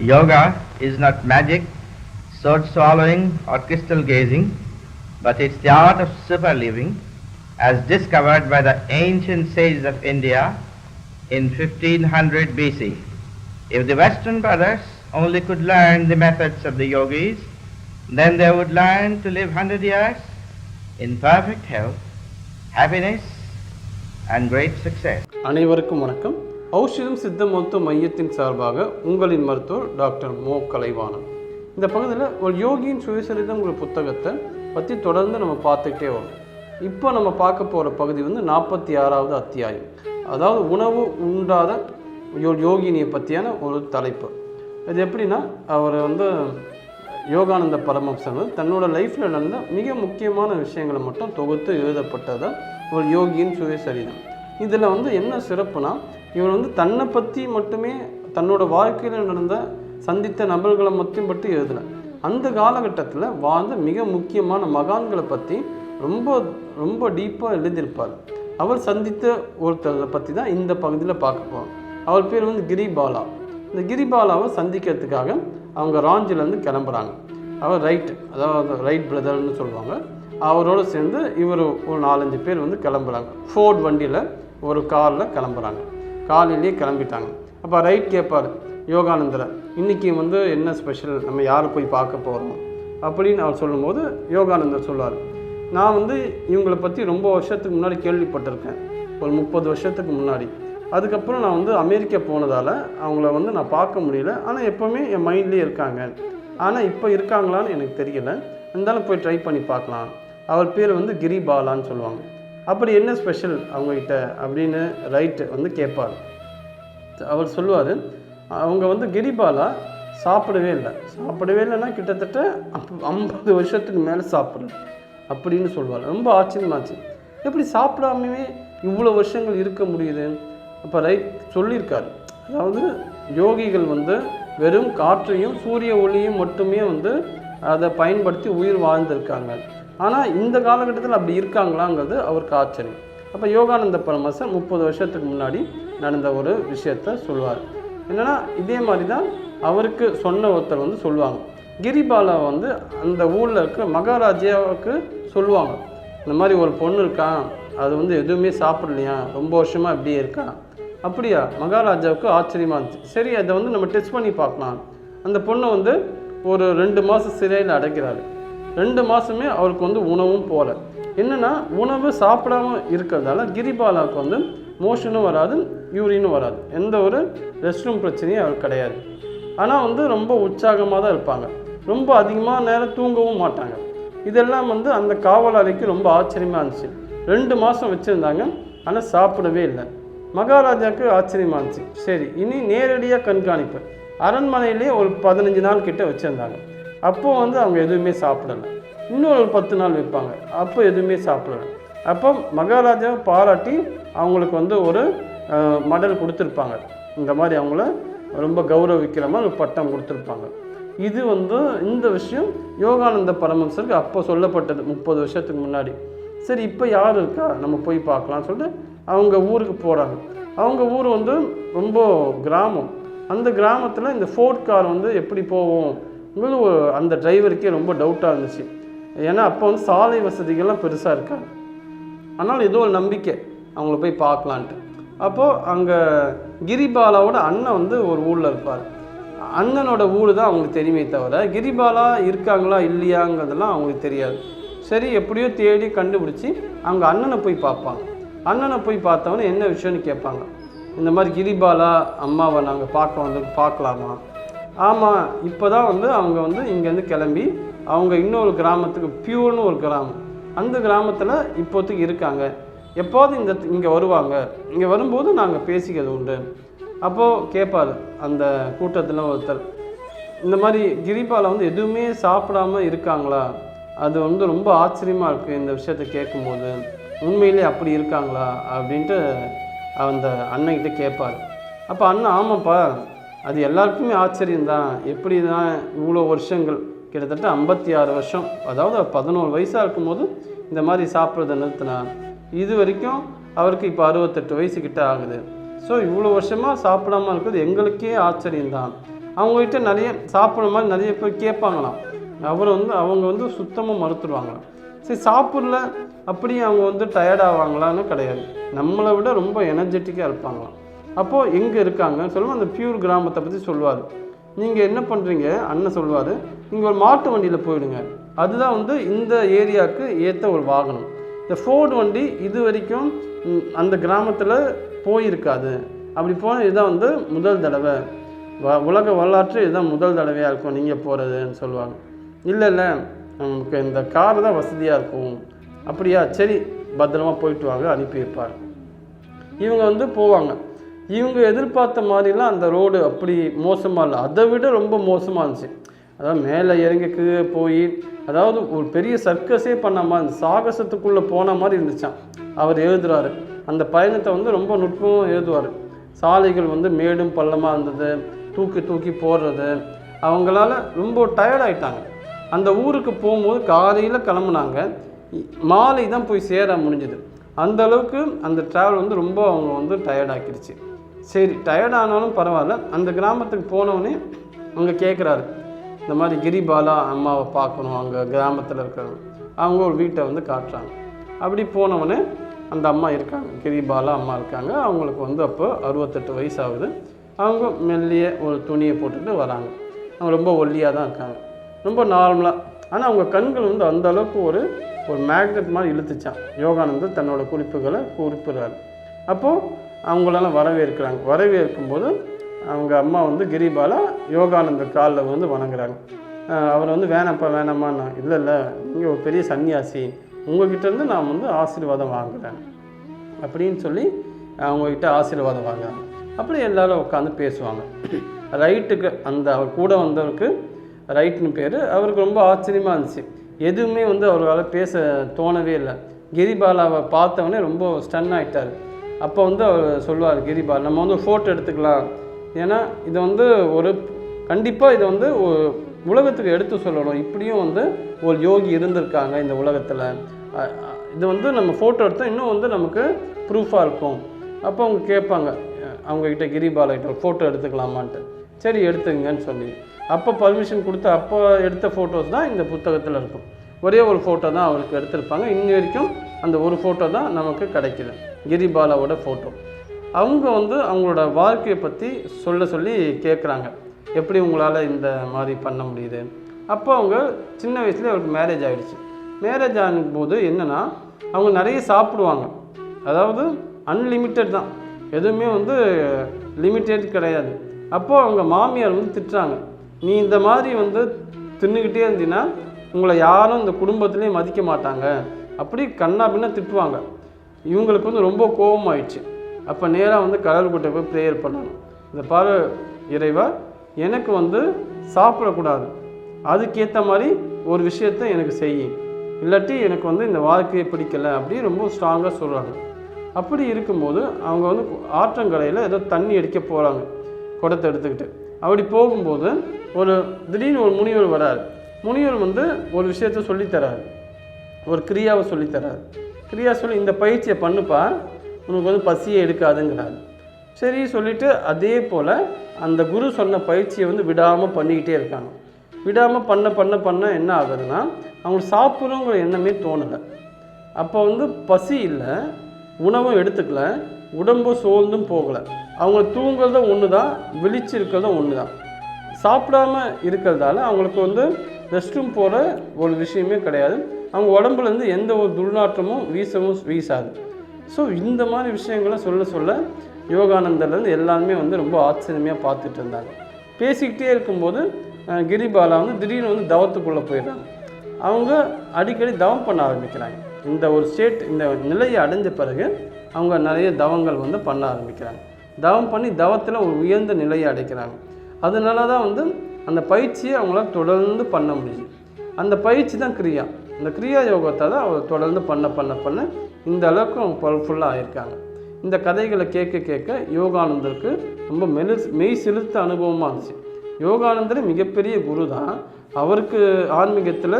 Yoga is not magic, sword swallowing, or crystal gazing, but it's the art of super living as discovered by the ancient sages of India in 1500 BC. If the Western brothers only could learn the methods of the yogis, then they would learn to live 100 years in perfect health, happiness, and great success. அனைவருக்கும் வணக்கம் ஔஷதம் சித்த மருத்துவ மையத்தின் சார்பாக உங்களின் மருத்துவர் doctor மோ. கலைவாணன். இந்த பகுதியில் ஒரு யோகியின் சுயசரிதம்ங்கிற புத்தகத்தை பற்றி தொடர்ந்து நம்ம பார்த்துக்கிட்டே வரோம். இப்போ நம்ம பார்க்க போகிற பகுதி வந்து நாற்பத்தி ஆறாவது அத்தியாயம். அதாவது உணவு உண்டாத யோகினியை பற்றியான ஒரு தலைப்பு. இது எப்படின்னா அவர் வந்து யோகானந்த பரமம்சங்கள் வந்து தன்னோட லைஃப்பில் நடந்த மிக முக்கியமான விஷயங்களை மட்டும் தொகுத்து எழுதப்பட்டதான் ஒரு யோகியின் சுயசரிதம். இதில் வந்து என்ன சிறப்புனா இவர் வந்து தன்னை பற்றி மட்டுமே தன்னோட வாழ்க்கையில் நடந்த சந்தித்த நபர்களை மட்டும் பற்றி எழுதலை. அந்த காலகட்டத்தில் வாழ்ந்த மிக முக்கியமான மகான்களை பற்றி ரொம்ப ரொம்ப டீப்பாக எழுதியிருப்பார். அவர் சந்தித்த ஒருத்தரை பற்றி தான் இந்த பகுதியில் பார்க்க போகிறோம் அவர் பேர் வந்து கிரிபாலா. இந்த கிரிபாலாவை சந்திக்கிறதுக்காக அவங்க ராஞ்சிலேருந்து கிளம்புறாங்க. அவர் ரைட் அதாவது ரைட் பிரதர்னு சொல்லுவாங்க. அவரோட சேர்ந்து இவர் ஒரு நாலஞ்சு பேர் வந்து கிளம்புறாங்க. ஃபோர்ட் வண்டியில் ஒரு காரில் கிளம்புறாங்க. காலையிலேயே கிளம்பிட்டாங்க. அப்போ ரைட் கேட்பார் யோகானந்தரை இன்றைக்கி வந்து என்ன ஸ்பெஷல் நம்ம யாரை போய் பார்க்க போகிறோம் அப்படின்னு அவர் சொல்லும்போது யோகானந்தர் சொல்லுவார் நான் வந்து இவங்களை பற்றி ரொம்ப வருஷத்துக்கு முன்னாடி கேள்விப்பட்டிருக்கேன். ஒரு முப்பது வருஷத்துக்கு முன்னாடி. அதுக்கப்புறம் நான் வந்து அமெரிக்கா போனதால் அவங்கள வந்து நான் பார்க்க முடியல. ஆனால் எப்போவுமே என் மைண்ட்லேயே இருக்காங்க. ஆனால் இப்போ இருக்காங்களான்னு எனக்கு தெரியல. இருந்தாலும் போய் ட்ரை பண்ணி பார்க்கலாம். அவர் பேர் வந்து கிரிபாலான்னு சொல்லுவாங்க. அப்படி என்ன ஸ்பெஷல் அவங்கக்கிட்ட அப்படின்னு ரைட்டு வந்து கேட்பார். அவர் சொல்லுவார் அவங்க வந்து கிரிபாலா சாப்பிடவே இல்லை. சாப்பிடவே இல்லைன்னா கிட்டத்தட்ட அப் ஐம்பது வருஷத்துக்கு மேலே சாப்பிடல அப்படின்னு சொல்லுவார். ரொம்ப ஆச்சரியமாச்சு. எப்படி சாப்பிடாமே இவ்வளோ வருஷங்கள் இருக்க முடியுது? அப்போ ரைட் சொல்லியிருக்காரு. அதாவது யோகிகள் வந்து வெறும் காற்றையும் சூரிய ஒளியும் மட்டுமே வந்து அதை பயன்படுத்தி உயிர் வாழ்ந்திருக்காங்க. ஆனால் இந்த காலகட்டத்தில் அப்படி இருக்காங்களாங்கிறது அவருக்கு ஆச்சரியம். அப்போ யோகானந்த பரமசர் முப்பது வருஷத்துக்கு முன்னாடி நடந்த ஒரு விஷயத்த சொல்லுவார் என்னென்னா இதே மாதிரி தான் அவருக்கு சொன்ன ஒருத்தர் வந்து சொல்லுவாங்க. கிரிபாலா வந்து அந்த ஊரில் இருக்க மகாராஜாவுக்கு சொல்லுவாங்க. இந்த மாதிரி ஒரு பொண்ணு இருக்கா? அது வந்து எதுவுமே சாப்பிடலையா? ரொம்ப வருஷமாக இப்படியே இருக்கா? அப்படியா? மகாராஜாவுக்கு ஆச்சரியமாக இருந்துச்சு. சரி அதை வந்து நம்ம டெஸ்ட் பண்ணி பார்க்கலாம். அந்த பொண்ணை வந்து ஒரு ரெண்டு மாதம் சிறையில் அடைக்கிறாரு. ரெண்டு மாதமே அவருக்கு வந்து உணவும் போகல என்னென்னா உணவு சாப்பிடாம இருக்கிறதால கிரிபாலாவுக்கு வந்து மோஷனும் வராது யூரினும் வராது. எந்த ஒரு ரெஸ்ட் ரூம் பிரச்சனையும் அவருக்கு கிடையாது. ஆனால் வந்து ரொம்ப உற்சாகமாக தான் இருப்பாங்க. ரொம்ப அதிகமாக நேரம் தூங்கவும் மாட்டாங்க. இதெல்லாம் வந்து அந்த காவலாளிக்கு ரொம்ப ஆச்சரியமாக இருந்துச்சு. ரெண்டு மாதம் வச்சுருந்தாங்க ஆனால் சாப்பிடவே இல்லை. மகாராஜாவுக்கு ஆச்சரியமாக இருந்துச்சு. சரி இனி நேரடியாக கண்காணிப்பு. அரண்மனையிலேயே ஒரு பதினஞ்சு நாள் கிட்ட வச்சுருந்தாங்க. அப்போ வந்து அவங்க எதுவுமே சாப்பிடலை. இன்னொரு பத்து நாள் வைப்பாங்க. அப்போ எதுவுமே சாப்பிடலை. அப்போ மகாராஜாவை பாராட்டி அவங்களுக்கு வந்து ஒரு மடல் கொடுத்துருப்பாங்க. இந்த மாதிரி அவங்கள ரொம்ப கௌரவிக்கிற மாதிரி ஒரு பட்டம் கொடுத்துருப்பாங்க. இது வந்து இந்த விஷயம் யோகானந்த பரமஹம்சருக்கு அப்போ சொல்லப்பட்டது முப்பது வருஷத்துக்கு முன்னாடி. சரி இப்போ யார் இருக்கா? நம்ம போய் பார்க்கலாம்னு சொல்லிட்டு அவங்க ஊருக்கு போகிறாங்க அவங்க ஊர் வந்து ரொம்ப கிராமம். அந்த கிராமத்தில் இந்த ஃபோர்ட் கார் வந்து எப்படி போவோம் உங்களுக்கு அந்த டிரைவருக்கே ரொம்ப டவுட்டாக இருந்துச்சு. ஏன்னா அப்போ வந்து சாலை வசதிகள்லாம் பெருசாக இருக்காது. ஆனால் ஏதோ ஒரு நம்பிக்கை. அவங்கள போய் பார்க்கலான்ட்டு. அப்போது அங்கே கிரிபாலாவோட அண்ணன் வந்து ஒரு ஊரில் இருப்பார். அண்ணனோட ஊர் தான் அவங்களுக்கு தெரியுமே தவிர கிரிபாலா இருக்காங்களா இல்லையாங்கிறதெல்லாம் அவங்களுக்கு தெரியாது. சரி எப்படியோ தேடி கண்டுபிடிச்சி அவங்க அண்ணனை போய் பார்ப்பாங்க. அண்ணனை போய் பார்த்தவொன்னே என்ன விஷயம்னு கேட்பாங்க. இந்த மாதிரி கிரிபாலா அம்மாவை நாங்கள் பார்க்க வந்து பார்க்கலாமா? ஆமாம் இப்போ தான் வந்து அவங்க வந்து இங்கேருந்து கிளம்பி அவங்க இன்னொரு கிராமத்துக்கு பியூர்னு ஒரு கிராமம். அந்த கிராமத்தில் இப்போதைக்கு இருக்காங்க. எப்போது இந்த இங்கே வருவாங்க? இங்கே வரும்போது நாங்கள் பேசிக்கிறது உண்டு. அப்போது கேட்பாரு அந்த கூட்டத்தில் ஒருத்தர் இந்த மாதிரி கிரிபால வந்து எதுவுமே சாப்பிடாம இருக்காங்களா? அது வந்து ரொம்ப ஆச்சரியமாக இருக்குது இந்த விஷயத்த கேட்கும்போது உண்மையிலே அப்படி இருக்காங்களா? அப்படின்ட்டு அந்த அண்ணன்கிட்ட கேட்பார் அப்போ அண்ணன் ஆமாப்பா அது எல்லாருக்குமே ஆச்சரியம்தான். எப்படி தான் இவ்வளோ வருஷங்கள்? கிட்டத்தட்ட ஐம்பத்தி ஆறு வருஷம். அதாவது பதினோரு வயசாக இருக்கும்போது இந்த மாதிரி சாப்பிட்றத நிறுத்தினார். இது வரைக்கும் அவருக்கு இப்போ அறுபத்தெட்டு வயசு கிட்ட ஆகுது. ஸோ இவ்வளோ வருஷமாக சாப்பிடாம இருக்கிறது எங்களுக்கே ஆச்சரியம்தான். அவங்ககிட்ட நிறைய சாப்பிட்ற மாதிரி நிறைய பேர் கேட்பாங்களாம். அவரை வந்து அவங்க வந்து சுத்தமாக மறுத்துடுவாங்களாம் சரி சாப்பிடல. அப்படியே அவங்க வந்து டயர்ட் ஆவாங்களான்னு கிடையாது. நம்மளை விட ரொம்ப எனர்ஜெட்டிக்காக இருப்பாங்களாம். அப்போது எங்கே இருக்காங்கன்னு சொல்லுவோம். அந்த பியூர் கிராமத்தை பற்றி சொல்லுவார் நீங்கள் என்ன பண்ணுறீங்க அண்ணன் சொல்லுவார் நீங்கள் ஒரு மாட்டு வண்டியில் போயிடுங்க. அதுதான் வந்து இந்த ஏரியாவுக்கு ஏற்ற ஒரு வாகனம். இந்த ஃபோர்டு வண்டி இது வரைக்கும் அந்த கிராமத்தில் போயிருக்காது. அப்படி போனால் இதுதான் வந்து முதல் தடவை. வ- உலக வரலாற்று இதுதான் முதல் தடவையாக இருக்கும் நீங்கள் போகிறதுன்னு சொல்லுவாங்க. இல்லை இல்லை நமக்கு இந்த கார் தான் வசதியாக இருக்கும். அப்படியா? சரி பத்திரமா போயிட்டு வாங்க அனுப்பி வைப்பார். இவங்க வந்து போவாங்க. இவங்க எதிர்பார்த்த மாதிரிலாம் அந்த ரோடு அப்படி மோசமாக இல்லை. அதை விட ரொம்ப மோசமாக இருந்துச்சு. அதாவது மேலே இறங்கி கீழே போய் அதாவது ஒரு பெரிய சர்க்கஸே பண்ண மாதிரி சாகசத்துக்குள்ளே போன மாதிரி இருந்துச்சான் அவர் எழுதுறாரு. அந்த பயணத்தை வந்து ரொம்ப நுட்பமாக எழுதுவார். சாலைகள் வந்து மேடும் பள்ளமாக இருந்தது தூக்கி தூக்கி போடுறது. அவங்களால ரொம்ப டயர்டாயிட்டாங்க அந்த ஊருக்கு போகும்போது காலையில் கிளம்புனாங்க. மாலை தான் போய் சேர முடிஞ்சுது. அந்த அளவுக்கு அந்த ட்ராவல் வந்து ரொம்ப அவங்க வந்து டயர்டாக்கிடுச்சு சரி டயர்ட் ஆனாலும் பரவாயில்ல. அந்த கிராமத்துக்கு போனவொடனே அங்கே கேட்குறாரு இந்த மாதிரி கிரிபாலா அம்மாவை பார்க்கணும் அங்கே கிராமத்தில் இருக்கிறவங்க. அவங்க ஒரு வீட்டை வந்து காட்டுறாங்க. அப்படி போனவொடனே அந்த அம்மா இருக்காங்க. கிரிபாலா அம்மா இருக்காங்க. அவங்களுக்கு வந்து அப்போ அறுபத்தெட்டு வயசு ஆகுது அவங்க மெல்லிய ஒரு துணியை போட்டுட்டு வராங்க. அவங்க ரொம்ப ஒல்லியாக தான் இருக்காங்க. ரொம்ப நார்மலாக ஆனால் அவங்க கண்கள் வந்து அந்த அளவுக்கு ஒரு ஒரு மேக்னெட் மாதிரி இழுத்துச்சான் யோகானந்தர் தன்னோட குறிப்புகளை குறிப்பிடுறாரு. அப்போது அவங்களெல்லாம் வரவேற்கிறாங்க. வரவேற்கும் போது அவங்க அம்மா வந்து கிரிபாலா யோகானந்தர் காலில் வந்து வணங்குறாங்க. அவர் வந்து வேணாம்ப்பா வேணாம்மாண்ணா இல்லை இல்லை நீங்கள் ஒரு பெரிய சன்னியாசி. உங்ககிட்ட இருந்து நான் வந்து ஆசீர்வாதம் வாங்குறேன். அப்படின்னு சொல்லி அவங்கக்கிட்ட ஆசீர்வாதம் வாங்குறாங்க. அப்படி எல்லாரும் உட்காந்து பேசுவாங்க. ரைட்டுக்கு அந்த அவர் கூட வந்தவருக்கு ரைட்னு பேர் அவருக்கு ரொம்ப ஆச்சரியமாக இருந்துச்சு. எதுவுமே வந்து அவரால் பேச தோணவே இல்லை. கிரிபாலாவை பார்த்தவொடனே ரொம்ப ஸ்டன் ஆகிட்டார் அப்போ வந்து அவர் சொல்லுவார் கிரிபால் நம்ம வந்து ஃபோட்டோ எடுத்துக்கலாம். ஏன்னா இது வந்து ஒரு கண்டிப்பாக இதை வந்து உலகத்துக்கு எடுத்து சொல்லணும். இப்படியும் வந்து ஒரு யோகி இருந்திருக்காங்க இந்த உலகத்தில். இது வந்து நம்ம ஃபோட்டோ எடுத்தால் இன்னும் வந்து நமக்கு ப்ரூஃபாக இருக்கும். அப்போ அவங்க கேட்பாங்க அவங்கக்கிட்ட கிரிபாலகிட்ட ஒரு ஃபோட்டோ எடுத்துக்கலாமான்ட்டு. சரி எடுத்துங்கன்னு சொல்லி. அப்போ பர்மிஷன் கொடுத்து அப்போ எடுத்த ஃபோட்டோஸ் தான் இந்த புத்தகத்தில் இருக்கும். ஒரே ஒரு ஃபோட்டோ தான் அவருக்கு எடுத்திருப்பாங்க. இன்னி வரைக்கும் அந்த ஒரு ஃபோட்டோ தான் நமக்கு கிடைக்கிது. கிரிபாலாவோட ஃபோட்டோ அவங்க வந்து அவங்களோட வாழ்க்கையை பற்றி சொல்ல சொல்லி கேட்குறாங்க எப்படி உங்களால் இந்த மாதிரி பண்ண முடியுது? அப்போ அவங்க சின்ன வயசுலேயே அவருக்கு மேரேஜ் ஆகிடுச்சு மேரேஜ் ஆகும்போது என்னென்னா அவங்க நிறைய சாப்பிடுவாங்க. அதாவது அன்லிமிட்டெட் தான். எதுவுமே வந்து லிமிட்டெட் கிடையாது. அப்போது அவங்க மாமியார் வந்து திட்டுறாங்க. நீ இந்த மாதிரி வந்து தின்னுக்கிட்டே இருந்தீங்கன்னா உங்களை யாரும் இந்த குடும்பத்துலேயே மதிக்க மாட்டாங்க. அப்படி கண்ணா பின்னா திட்டுவாங்க. இவங்களுக்கு வந்து ரொம்ப கோபம் ஆயிடுச்சு அப்போ நேராக வந்து கடவுள்கிட்ட போய் ப்ரேயர் பண்ணணும். இந்த பாரு இறைவா எனக்கு வந்து சாப்பிடக்கூடாது. அதுக்கேற்ற மாதிரி ஒரு விஷயத்த எனக்கு செய் இல்லாட்டி எனக்கு வந்து இந்த வாழ்க்கையை பிடிக்கல அப்படி ரொம்ப ஸ்ட்ராங்காக சொல்கிறாங்க அப்படி இருக்கும்போது அவங்க வந்து ஆற்றங்கரையில் ஏதோ தண்ணி அடிக்க போகிறாங்க குடத்தை எடுத்துக்கிட்டு. அப்படி போகும்போது ஒரு திடீர்னு ஒரு முனிவர் வராரு. முனிவர் வந்து ஒரு விஷயத்த சொல்லித்தராரு ஒரு கிரியாவை சொல்லித்தராரு கிரியா சொல்லி இந்த பயிற்சியை பண்ணுப்பா உனக்கு வந்து பசியே எடுக்காதுங்கிறார். சரி சொல்லிட்டு அதே போல் அந்த குரு சொன்ன பயிற்சியை வந்து விடாமல் பண்ணிக்கிட்டே இருக்காங்க. விடாமல் பண்ண பண்ண பண்ண என்ன ஆகுதுன்னா அவங்களுக்கு சாப்பிட்றோங்கிற எண்ணமே தோணலை. அப்போ வந்து பசி இல்லை உணவும் எடுத்துக்கல உடம்பும் சோர்ந்தும் போகலை. அவங்க தூங்குறதும் ஒன்று தான் விழிச்சு இருக்கிறதும் ஒன்று தான் சாப்பிடாம இருக்கிறதால அவங்களுக்கு வந்து ரெஸ்ட் ரூம் போகிற ஒரு விஷயமே கிடையாது. அவங்க உடம்புலேருந்து எந்த ஒரு துர்நாற்றமும் வீசவும் வீசாது. ஸோ இந்த மாதிரி விஷயங்களை சொல்ல சொல்ல யோகானந்தர்லேருந்து எல்லாருமே வந்து ரொம்ப ஆச்சரியமாக பார்த்துட்டு இருந்தாங்க. பேசிக்கிட்டே இருக்கும்போது கிரிபாலா வந்து திடீர்னு வந்து தவத்துக்குள்ளே போயிடுறாங்க. அவங்க அடிக்கடி தவம் பண்ண ஆரம்பிக்கிறாங்க. இந்த ஒரு ஸ்டேட் இந்த நிலையை அடைஞ்ச பிறகு அவங்க நிறைய தவங்கள் வந்து பண்ண ஆரம்பிக்கிறாங்க. தவம் பண்ணி தவத்தில் ஒரு உயர்ந்த நிலையை அடைக்கிறாங்க. அதனால தான் வந்து அந்த பயிற்சியை அவங்களால தொடர்ந்து பண்ண முடியுது. அந்த பயிற்சி தான் கிரியா. இந்த கிரியா யோகத்தை தான் அவர் தொடர்ந்து பண்ண பண்ண பண்ண இந்த அளவுக்கு அவங்க பவர்ஃபுல்லாக ஆயிருக்காங்க. இந்த கதைகளை கேட்க கேட்க யோகானந்தருக்கு ரொம்ப மெலு மெய் செலுத்த அனுபவமாக இருந்துச்சு. யோகானந்தர் மிகப்பெரிய குரு தான். அவருக்கு ஆன்மீகத்தில்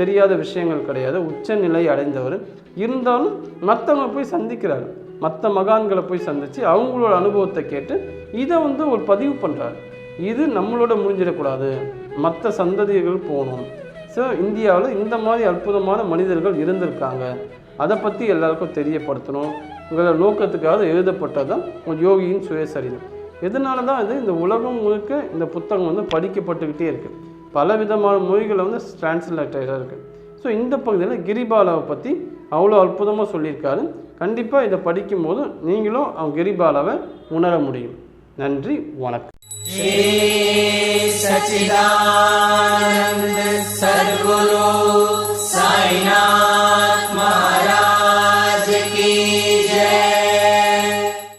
தெரியாத விஷயங்கள் கிடையாது. உச்ச நிலை அடைந்தவர். இருந்தாலும் மற்றவங்க போய் சந்திக்கிறாரு. மற்ற மகான்களை போய் சந்தித்து அவங்களோட அனுபவத்தை கேட்டு இதை வந்து ஒரு பதிவு பண்ணுறாரு இது நம்மளோட முடிஞ்சிடக்கூடாது. மற்ற சந்ததிகள் போகணும். ஸோ இந்தியாவில் இந்த மாதிரி அற்புதமான மனிதர்கள் இருந்திருக்காங்க. அதை பற்றி எல்லாருக்கும் தெரியப்படுத்தணும். உங்களோட நோக்கத்துக்காக எழுதப்பட்டது தான் யோகியின் சுயசரிதம். எதனால தான் இது இந்த உலகம் முழுக்க இந்த புத்தகம் வந்து படிக்கப்பட்டுக்கிட்டே இருக்குது பல விதமான மொழிகளை வந்து டிரான்ஸ்லேட்டராக இருக்குது ஸோ இந்த பகுதியில் கிரிபாலாவை பற்றி அவ்வளோ அற்புதமாக சொல்லியிருக்காரு. கண்டிப்பாக இதை படிக்கும்போது நீங்களும் அவன் கிரிபாலாவை உணர முடியும். நன்றி வணக்கம். சச்சிதானந்த சர்வ